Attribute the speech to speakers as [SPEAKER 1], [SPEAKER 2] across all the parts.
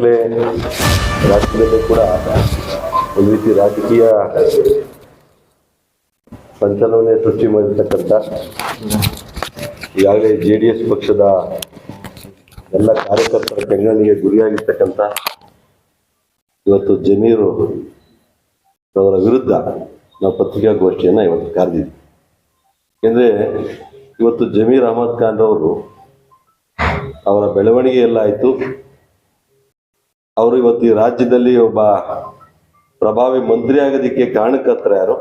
[SPEAKER 1] ಈಗಾಗಲೇ ರಾಜ್ಯದಲ್ಲೂ ಕೂಡ ಒಂದು ರೀತಿ ರಾಜಕೀಯ ಸಂಚಲನೆ ಸೃಷ್ಟಿ ಮಾಡಿರ್ತಕ್ಕಂಥ ಈಗಾಗಲೇ ಜೆ ಡಿ ಎಸ್ ಪಕ್ಷದ ಎಲ್ಲ ಕಾರ್ಯಕರ್ತರ ಕೆಂಗಣಿಗೆ ಗುರಿಯಾಗಿರ್ತಕ್ಕಂಥ ಇವತ್ತು ಜಮೀರು ಅವರ ವಿರುದ್ಧ ನಾವು ಪತ್ರಿಕಾಗೋಷ್ಠಿಯನ್ನು ಇವತ್ತು ಕರೆದಿದ್ವಿ. ಏಕೆಂದರೆ ಇವತ್ತು ಜಮೀರ್ ಅಹಮದ್ ಖಾನ್ ಅವರು ಅವರ ಬೆಳವಣಿಗೆ ಎಲ್ಲ ಆಯಿತು. ಅವರು ಇವತ್ತು ಈ ರಾಜ್ಯದಲ್ಲಿ ಒಬ್ಬ ಪ್ರಭಾವಿ ಮಂತ್ರಿ ಆಗೋದಕ್ಕೆ ಕಾರಣಕರ್ತರ ಯಾರು?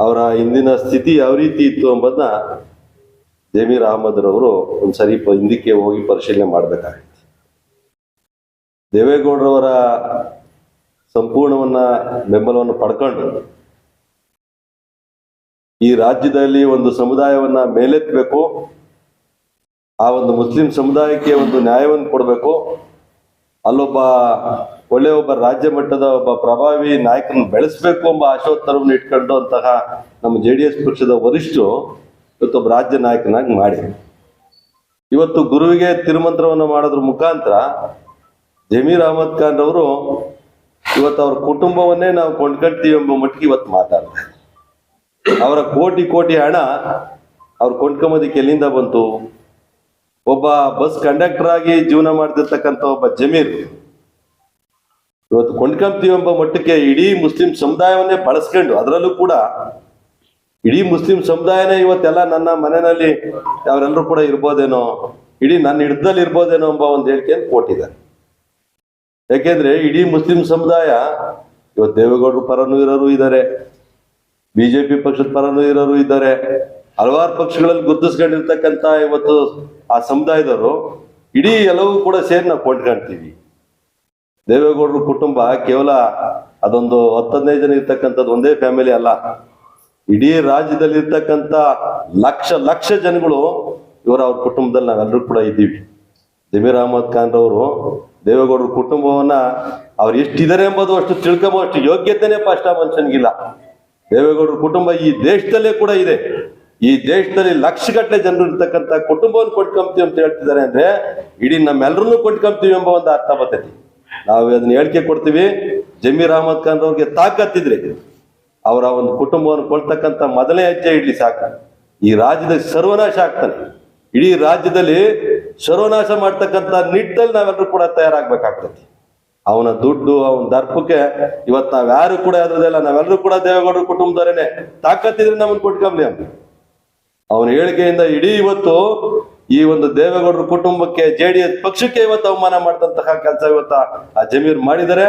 [SPEAKER 1] ಅವರ ಇಂದಿನ ಸ್ಥಿತಿ ಯಾವ ರೀತಿ ಇತ್ತು ಎಂಬುದನ್ನ ಜಮೀರ್ ಅಹಮದ್ ರವರು ಒಂದ್ಸರಿ ಹಿಂದಕ್ಕೆ ಹೋಗಿ ಪರಿಶೀಲನೆ ಮಾಡಬೇಕಾಗಿತ್ತು. ದೇವೇಗೌಡರವರ ಸಂಪೂರ್ಣವನ್ನ ಬೆಂಬಲವನ್ನು ಪಡ್ಕೊಂಡು ಈ ರಾಜ್ಯದಲ್ಲಿ ಒಂದು ಸಮುದಾಯವನ್ನ ಮೇಲೆತ್ತಬೇಕು, ಆ ಒಂದು ಮುಸ್ಲಿಂ ಸಮುದಾಯಕ್ಕೆ ಒಂದು ನ್ಯಾಯವನ್ನು ಕೊಡಬೇಕು ಅಲ್ಲೊಬ್ಬ ಒಳ್ಳೆ ಒಬ್ಬ ರಾಜ್ಯ ಮಟ್ಟದ ಒಬ್ಬ ಪ್ರಭಾವಿ ನಾಯಕನ ಬೆಳೆಸಬೇಕು ಎಂಬ ಆಶೋತ್ತರವನ್ನು ಇಟ್ಕೊಂಡು ಅಂತಹ ನಮ್ಮ ಜೆ ಡಿ ಎಸ್ ಪಕ್ಷದ ವರಿಷ್ಠರು ಇವತ್ತೊಬ್ಬ ರಾಜ್ಯ ನಾಯಕನಾಗಿ ಮಾಡಿ ಇವತ್ತು ಗುರುವಿಗೆ ತಿರುಮಂತ್ರವನ್ನು ಮಾಡೋದ್ರ ಮುಖಾಂತರ ಜಮೀರ್ ಅಹಮದ್ ಖಾನ್ ಅವರು ಇವತ್ತು ಅವ್ರ ಕುಟುಂಬವನ್ನೇ ನಾವು ಕೊಂಡ್ಕೊಳ್ತೀವಿ ಎಂಬ ಮಟ್ಟಿಗೆ ಇವತ್ತು ಮಾತಾಡ್ತಾರೆ. ಅವರ ಕೋಟಿ ಕೋಟಿ ಹಣ ಅವ್ರು ಕೊಂಡ್ಕೊಂಬೋದಕ್ಕೆ ಎಲ್ಲಿಂದ ಬಂತು? ಒಬ್ಬ ಬಸ್ ಕಂಡಕ್ಟರ್ ಆಗಿ ಜೀವನ ಮಾಡ್ತಿರ್ತಕ್ಕಂಥ ಒಬ್ಬ ಜಮೀರ್. ಇವತ್ತು ಕೊಂಡ್ಕೊಂತೀವಿ ಎಂಬ ಮಟ್ಟಕ್ಕೆ ಇಡೀ ಮುಸ್ಲಿಂ ಸಮುದಾಯವನ್ನೇ ಬಳಸ್ಕೊಂಡು ಅದರಲ್ಲೂ ಕೂಡ ಇಡೀ ಮುಸ್ಲಿಂ ಸಮುದಾಯನೇ ಇವತ್ತೆಲ್ಲ ನನ್ನ ಮನೆಯಲ್ಲಿ ಅವರೆಲ್ಲರೂ ಕೂಡ ಇರ್ಬೋದೇನೋ, ಇಡೀ ನನ್ನ ಹಿಡ್ದಲ್ಲಿ ಇರ್ಬೋದೇನೋ ಎಂಬ ಒಂದು ಹೇಳಿಕೆಯನ್ನು ಕೊಟ್ಟಿದ್ದಾರೆ. ಯಾಕೆಂದ್ರೆ ಇಡೀ ಮುಸ್ಲಿಂ ಸಮುದಾಯ, ಇವತ್ತು ದೇವೇಗೌಡರು ಪರನೂ ಇರೋರು ಇದ್ದಾರೆ, ಬಿಜೆಪಿ ಪಕ್ಷದ ಪರನೂ ಇರೋರು ಇದ್ದಾರೆ ಹಲವಾರು ಪಕ್ಷಗಳಲ್ಲಿ ಗುರುತಿಸ್ಕೊಂಡಿರ್ತಕ್ಕಂಥ ಇವತ್ತು ಆ ಸಮುದಾಯದವರು ಇಡೀ ಎಲ್ಲವೂ ಕೂಡ ಸೇರಿ ನಾವು ಕೊಂಡ್ಕೊಂತೀವಿ. ದೇವೇಗೌಡರ ಕುಟುಂಬ ಕೇವಲ ಅದೊಂದು ಹತ್ತದೈದು ಜನ ಇರ್ತಕ್ಕಂಥದ್ದು ಒಂದೇ ಫ್ಯಾಮಿಲಿ ಅಲ್ಲ. ಇಡೀ ರಾಜ್ಯದಲ್ಲಿ ಇರ್ತಕ್ಕಂಥ ಲಕ್ಷ ಲಕ್ಷ ಜನಗಳು ಇವರ ಅವ್ರ ಕುಟುಂಬದಲ್ಲಿ ನಾವೆಲ್ಲರೂ ಕೂಡ ಇದ್ದೀವಿ. ಜಮೀರ್ ಅಹಮದ್ ಖಾನ್ ರವರು ದೇವೇಗೌಡರ ಕುಟುಂಬವನ್ನ ಅವ್ರು ಎಷ್ಟಿದ್ದಾರೆ ಎಂಬುದು ಅಷ್ಟು ತಿಳ್ಕೊಂಬೋ ಅಷ್ಟು ಯೋಗ್ಯತೆನೇ ಆ ಮನುಷ್ಯನಿಗಿಲ್ಲ. ದೇವೇಗೌಡರ ಕುಟುಂಬ ಈ ದೇಶದಲ್ಲೇ ಕೂಡ ಇದೆ. ಈ ದೇಶದಲ್ಲಿ ಲಕ್ಷಗಟ್ಟಲೆ ಜನರು ಇರ್ತಕ್ಕಂಥ ಕುಟುಂಬವನ್ನು ಕೊಟ್ಕೊಂತೀವಿ ಅಂತ ಹೇಳ್ತಿದ್ದಾರೆ ಅಂದ್ರೆ ಇಡೀ ನಮ್ಮೆಲ್ಲರನ್ನು ಕೊಟ್ಕೊಂತೀವಿ ಎಂಬ ಒಂದು ಅರ್ಥ ಬರ್ತೈತಿ. ನಾವು ಅದನ್ನ ಹೇಳಿಕೆ ಕೊಡ್ತೀವಿ. ಜಮೀರ್ ಅಹಮದ್ ಖಾನ್ ಅವ್ರಿಗೆ ತಾಕತ್ತಿದ್ರೆ ಅವರ ಒಂದು ಕುಟುಂಬವನ್ನು ಕೊಡ್ತಕ್ಕಂಥ ಮೊದಲೇ ಹೆಜ್ಜೆ ಇಡ್ಲಿ ಸಾಕು. ಈ ರಾಜ್ಯದ ಸರ್ವನಾಶ ಆಗ್ತಾನೆ. ಇಡೀ ರಾಜ್ಯದಲ್ಲಿ ಸರ್ವನಾಶ ಮಾಡ್ತಕ್ಕಂಥ ನಿಟ್ಟಲ್ಲಿ ನಾವೆಲ್ಲರೂ ಕೂಡ ತಯಾರಾಗ್ಬೇಕಾಗ್ತೈತಿ. ಅವನ ದುಡ್ಡು, ಅವನ ದರ್ಪಕ್ಕೆ ಇವತ್ತು ನಾವ್ಯಾರು ಕೂಡ ಅದ್ರದೆಲ್ಲ ನಾವೆಲ್ಲರೂ ಕೂಡ ದೇವೇಗೌಡರ ಕುಟುಂಬದವರೇನೆ ತಾಕತ್ತಿದ್ರೆ ನಮ್ಮನ್ನು ಕೊಟ್ಕೊಂಬ್ಲಿ ಅಂತ ಅವನ ಹೇಳಿಕೆಯಿಂದ ಇಡೀ ಇವತ್ತು ಈ ಒಂದು ದೇವೇಗೌಡರ ಕುಟುಂಬಕ್ಕೆ ಜೆ ಡಿ ಎಸ್ ಪಕ್ಷಕ್ಕೆ ಇವತ್ತು ಅವಮಾನ ಮಾಡ್ತಂತಹ ಕೆಲಸ ಇವತ್ತ ಆ ಜಮೀರ್ ಮಾಡಿದ್ದಾರೆ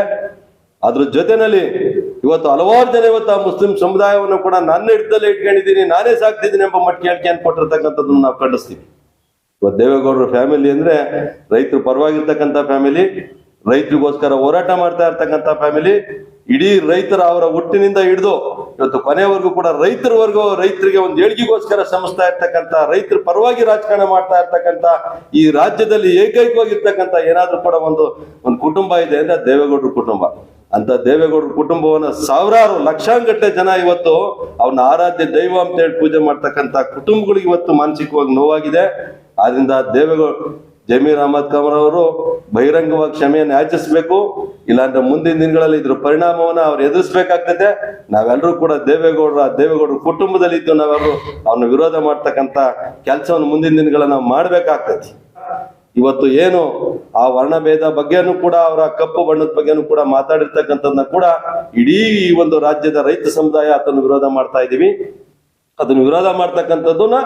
[SPEAKER 1] ಅದ್ರ ಜೊತೆನಲ್ಲಿ ಇವತ್ತು ಹಲವಾರು ಜನ ಇವತ್ತು ಆ ಮುಸ್ಲಿಂ ಸಮುದಾಯವನ್ನು ಕೂಡ ನನ್ನ ಹಿಡ್ದಲ್ಲಿ ಇಟ್ಕೊಂಡಿದ್ದೀನಿ, ನಾನೇ ಸಾಕ್ತಿದ್ದೀನಿ ಎಂಬ ಮಟ್ಟಿಗೆ ಹೇಳಿಕೆಯನ್ನು ಕೊಟ್ಟಿರ್ತಕ್ಕಂಥದ್ದನ್ನು ನಾವು ಖಂಡಿಸ್ತೀವಿ. ಇವತ್ತು ದೇವೇಗೌಡರ ಫ್ಯಾಮಿಲಿ ಅಂದ್ರೆ ರೈತರು ಪರವಾಗಿರ್ತಕ್ಕಂಥ ಫ್ಯಾಮಿಲಿ ರೈತರಿಗೋಸ್ಕರ ಹೋರಾಟ ಮಾಡ್ತಾ ಇರ್ತಕ್ಕಂಥ ಫ್ಯಾಮಿಲಿ ಇಡೀ ರೈತರ ಅವರ ಹುಟ್ಟಿನಿಂದ ಹಿಡಿದು ಇವತ್ತು ಕೊನೆವರೆಗೂ ಕೂಡ ರೈತರವರೆಗೂ ರೈತರಿಗೆ ಒಂದು ಏಳಿಗೆಗೋಸ್ಕರ ಸಮಸ್ತಾ ಇರ್ತಕ್ಕಂಥ, ರೈತರ ಪರವಾಗಿ ರಾಜಕಾರಣ ಮಾಡ್ತಾ ಇರ್ತಕ್ಕಂಥ, ಈ ರಾಜ್ಯದಲ್ಲಿ ಏಕೈಕವಾಗಿರ್ತಕ್ಕಂಥ ಏನಾದ್ರೂ ಕೂಡ ಒಂದು ಒಂದು ಕುಟುಂಬ ಇದೆ ಅಂದ್ರೆ ಅದು ದೇವೇಗೌಡರ ಕುಟುಂಬ. ಅಂತ ದೇವೇಗೌಡರ ಕುಟುಂಬವನ್ನ ಸಾವಿರಾರು ಲಕ್ಷಾಂಗಟ್ಟೆ ಜನ ಇವತ್ತು ಅವನ ಆರಾಧ್ಯ ದೈವ ಅಂತ ಹೇಳಿ ಪೂಜೆ ಮಾಡ್ತಕ್ಕಂಥ ಕುಟುಂಬಗಳಿಗೆ ಇವತ್ತು ಮಾನಸಿಕವಾಗಿ ನೋವಾಗಿದೆ. ಆದ್ರಿಂದ ದೇವೇಗೌಡ ಜಮೀರ್ ಅಹಮದ್ ಖಾನ್ ಅವರು ಬಹಿರಂಗವಾಗಿ ಕ್ಷಮೆಯನ್ನು ಯಾಚಿಸಬೇಕು, ಇಲ್ಲಾಂದ್ರೆ ಮುಂದಿನ ದಿನಗಳಲ್ಲಿ ಇದ್ರ ಪರಿಣಾಮವನ್ನು ಅವ್ರು ಎದುರಿಸಬೇಕಾಗ್ತದೆ. ನಾವೆಲ್ಲರೂ ಕೂಡ ದೇವೇಗೌಡರ ದೇವೇಗೌಡರ ಕುಟುಂಬದಲ್ಲಿ ಇದ್ದು ನಾವೆಲ್ಲರೂ ಅವ್ರನ್ನ ವಿರೋಧ ಮಾಡ್ತಕ್ಕಂಥ ಕೆಲಸವನ್ನು ಮುಂದಿನ ದಿನಗಳಲ್ಲಿ ನಾವು ಮಾಡ್ಬೇಕಾಗ್ತದೆ. ಇವತ್ತು ಏನು ಆ ವರ್ಣಭೇದ ಬಗ್ಗೆನೂ ಕೂಡ, ಅವರ ಕಪ್ಪು ಬಣ್ಣದ ಬಗ್ಗೆನೂ ಕೂಡ ಮಾತಾಡಿರ್ತಕ್ಕಂಥದ್ದನ್ನ ಕೂಡ ಇಡೀ ಈ ಒಂದು ರಾಜ್ಯದ ರೈತ ಸಮುದಾಯ ಅದನ್ನು ವಿರೋಧ ಮಾಡ್ತಾ ಇದ್ದೀವಿ. ಅದನ್ನು ವಿರೋಧ ಮಾಡ್ತಕ್ಕಂಥದ್ದನ್ನ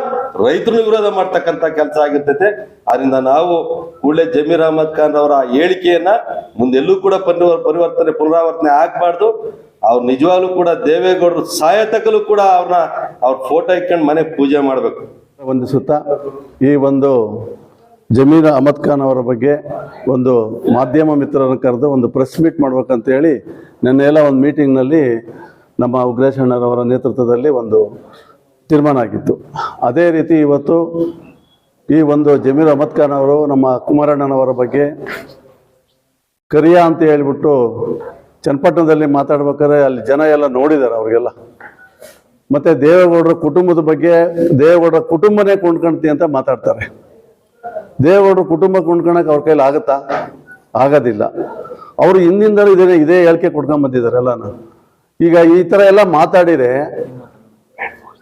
[SPEAKER 1] ರೈತರು ವಿರೋಧ ಮಾಡ್ತಕ್ಕಂಥ ಕೆಲಸ ಆಗಿರ್ತೈತೆ. ಅದರಿಂದ ನಾವು ಕೂಡಲೇ ಜಮೀರ್ ಅಹಮದ್ ಖಾನ್ ಅವರ ಹೇಳಿಕೆಯನ್ನ ಮುಂದೆಲ್ಲೂ ಕೂಡ ಪರಿವ- ಪರಿವರ್ತನೆ, ಪುನರಾವರ್ತನೆ ಆಗ್ಬಾರ್ದು. ಅವ್ರು ನಿಜವಾಗ್ಲೂ ಕೂಡ ದೇವೇಗೌಡರು ಸಾಯತಕಲು ಕೂಡ ಅವ್ರನ್ನ ಅವ್ರ ಫೋಟೋ ಇಟ್ಕೊಂಡು ಮನೆ ಪೂಜೆ ಮಾಡ್ಬೇಕು.
[SPEAKER 2] ಸುತ್ತ ಈ ಒಂದು ಜಮೀರ್ ಅಹಮದ್ ಖಾನ್ ಅವರ ಬಗ್ಗೆ ಒಂದು ಮಾಧ್ಯಮ ಮಿತ್ರರನ್ನು ಕರೆದು ಒಂದು ಪ್ರೆಸ್ ಮೀಟ್ ಮಾಡ್ಬೇಕಂತ ಹೇಳಿ ನಿನ್ನೆಲ್ಲ ಒಂದು ಮೀಟಿಂಗ್ನಲ್ಲಿ ನಮ್ಮ ಉಗ್ರೇಶ್ ಅಣ್ಣರವರ ನೇತೃತ್ವದಲ್ಲಿ ಒಂದು ತೀರ್ಮಾನ ಆಗಿತ್ತು. ಅದೇ ರೀತಿ ಇವತ್ತು ಈ ಒಂದು ಜಮೀರ್ ಅಹಮದ್ ಖಾನ್ ಅವರು ನಮ್ಮ ಕುಮಾರಣ್ಣನವರ ಬಗ್ಗೆ ಕರಿಯ ಅಂತ ಹೇಳ್ಬಿಟ್ಟು ಚನ್ನಪಟ್ಟಣದಲ್ಲಿ ಮಾತಾಡ್ಬೇಕಾದ್ರೆ ಅಲ್ಲಿ ಜನ ಎಲ್ಲ ನೋಡಿದ್ದಾರೆ ಅವ್ರಿಗೆಲ್ಲ. ಮತ್ತು ದೇವೇಗೌಡರ ಕುಟುಂಬದ ಬಗ್ಗೆ ದೇವೇಗೌಡರ ಕುಟುಂಬನೇ ಕೊಂಡ್ಕೊಳ್ತೀನಿ ಅಂತ ಮಾತಾಡ್ತಾರೆ. ದೇವೇಗೌಡರ ಕುಟುಂಬ ಕೊಂಡ್ಕೊಳಕ್ ಅವ್ರ ಕೈಲಿ ಆಗುತ್ತಾ? ಆಗೋದಿಲ್ಲ. ಅವರು ಹಿಂದಿಂದಲೂ ಇದೇ ಇದೇ ಹೇಳಿಕೆ ಕೊಡ್ಕೊಂಬಂದಿದ್ದಾರೆ ಎಲ್ಲಾನು. ಈಗ ಈ ಥರ ಎಲ್ಲ ಮಾತಾಡಿರೆ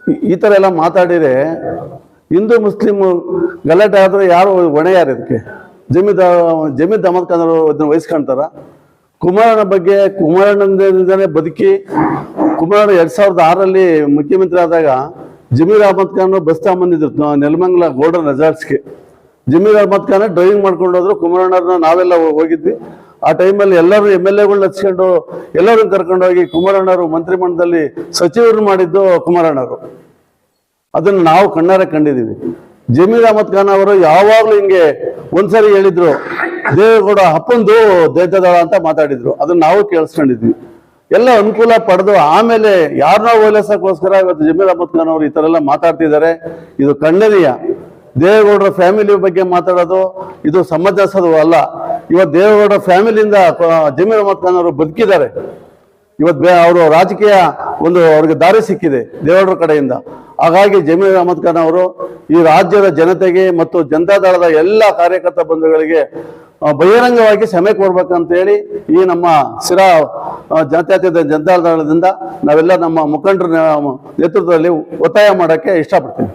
[SPEAKER 2] ಈ- ಥರ ಎಲ್ಲ ಮಾತಾಡಿದರೆ ಹಿಂದೂ ಮುಸ್ಲಿಮು ಗಲಾಟೆ ಆದರೆ ಯಾರು ಹೊಣೆ ಯಾರು ಇದಕ್ಕೆ? ಜಮೀದ್ ಜಮೀದ್ ಅಹಮದ್ ಖಾನ್ ಅವರು ಇದನ್ನ ವಹಿಸ್ಕೊಳ್ತಾರ ಕುಮಾರಣ್ಣ ಬಗ್ಗೆ ಕುಮಾರಣ್ಣದಿಂದನೇ ಬದುಕಿ ಕುಮಾರಣ್ಣ ಎರಡು ಸಾವಿರದ ಆರಲ್ಲಿ ಮುಖ್ಯಮಂತ್ರಿ ಆದಾಗ ಜಮೀರ್ ಅಹಮದ್ ಖಾನ್ ಬಸ್ ತಗೊಂಬಂದಿದ್ರು ನೆಲಮಂಗಲ ಗೋಲ್ಡನ್ ರೆಸಾರ್ಟ್ಸ್ಗೆ. ಜಮೀರ್ ಅಹಮದ್ ಖಾನ್ ಡ್ರೈವಿಂಗ್ ಮಾಡ್ಕೊಂಡು ಹೋದ್ರು, ಕುಮಾರಣ್ಣವ್ರನ್ನ ನಾವೆಲ್ಲ ಹೋಗಿದ್ವಿ. ಆ ಟೈಮಲ್ಲಿ ಎಲ್ಲರೂ ಎಂ ಎಲ್ ಎಗಳನ್ನ ಹಚ್ಕೊಂಡು, ಎಲ್ಲರನ್ನು ಕರ್ಕೊಂಡು ಹೋಗಿ ಕುಮಾರಣ್ಣವರು ಮಂತ್ರಿಮಂಡಲದಲ್ಲಿ ಸಚಿವರು ಮಾಡಿದ್ದು ಕುಮಾರಣ್ಣರು ಅದನ್ನು ನಾವು ಕಣ್ಣಾರೆ ಕಂಡಿದ್ದೀವಿ. ಜಮೀರ್ ಅಹಮದ್ ಖಾನ್ ಅವರು ಯಾವಾಗಲೂ ಹಿಂಗೆ ಒಂದ್ಸರಿ ಹೇಳಿದ್ರು, ದೇವೇಗೌಡ ಅಪ್ಪಂದು ದೇತದಳ ಅಂತ ಮಾತಾಡಿದ್ರು. ಅದನ್ನ ನಾವು ಕೇಳಿಸ್ಕೊಂಡಿದ್ವಿ. ಎಲ್ಲ ಅನುಕೂಲ ಪಡೆದು ಆಮೇಲೆ ಯಾರನ್ನ ಓಲೈಸಕ್ಕೋಸ್ಕರ ಇವತ್ತು ಜಮೀರ್ ಅಹಮದ್ ಖಾನ್ ಅವರು ಈ ಥರ ಎಲ್ಲ ಮಾತಾಡ್ತಿದ್ದಾರೆ. ಇದು ಖಂಡನೀಯ. ದೇವೇಗೌಡರ ಫ್ಯಾಮಿಲಿ ಬಗ್ಗೆ ಮಾತಾಡೋದು, ಇದು ಸಮಂಜಸದು ಅಲ್ಲ. ಇವತ್ತು ದೇವೇಗೌಡರ ಫ್ಯಾಮಿಲಿಯಿಂದ ಜಮೀರ ಅಹಮದ್ ಖಾನ್ ಅವರು ಬದುಕಿದ್ದಾರೆ. ಇವತ್ತು ಬೇ ಅವರು ರಾಜಕೀಯ ಒಂದು ಅವ್ರಿಗೆ ದಾರಿ ಸಿಕ್ಕಿದೆ ದೇವೇಗೌಡರ ಕಡೆಯಿಂದ. ಹಾಗಾಗಿ ಜಮೀರ್ ಅಹಮದ್ ಖಾನ್ ಅವರು ಈ ರಾಜ್ಯದ ಜನತೆಗೆ ಮತ್ತು ಜನತಾದಳದ ಎಲ್ಲ ಕಾರ್ಯಕರ್ತ ಬಂಧುಗಳಿಗೆ ಬಹಿರಂಗವಾಗಿ ಸಮಯ ಕೊಡ್ಬೇಕಂತೇಳಿ ಈ ನಮ್ಮ ಸಿರಾ ಜಾತ್ಯತೀತ ಜನತಾದಳದಿಂದ ನಾವೆಲ್ಲ ನಮ್ಮ ಮುಖಂಡರ ನೇತೃತ್ವದಲ್ಲಿ ಒತ್ತಾಯ ಮಾಡೋಕ್ಕೆ ಇಷ್ಟಪಡ್ತೀವಿ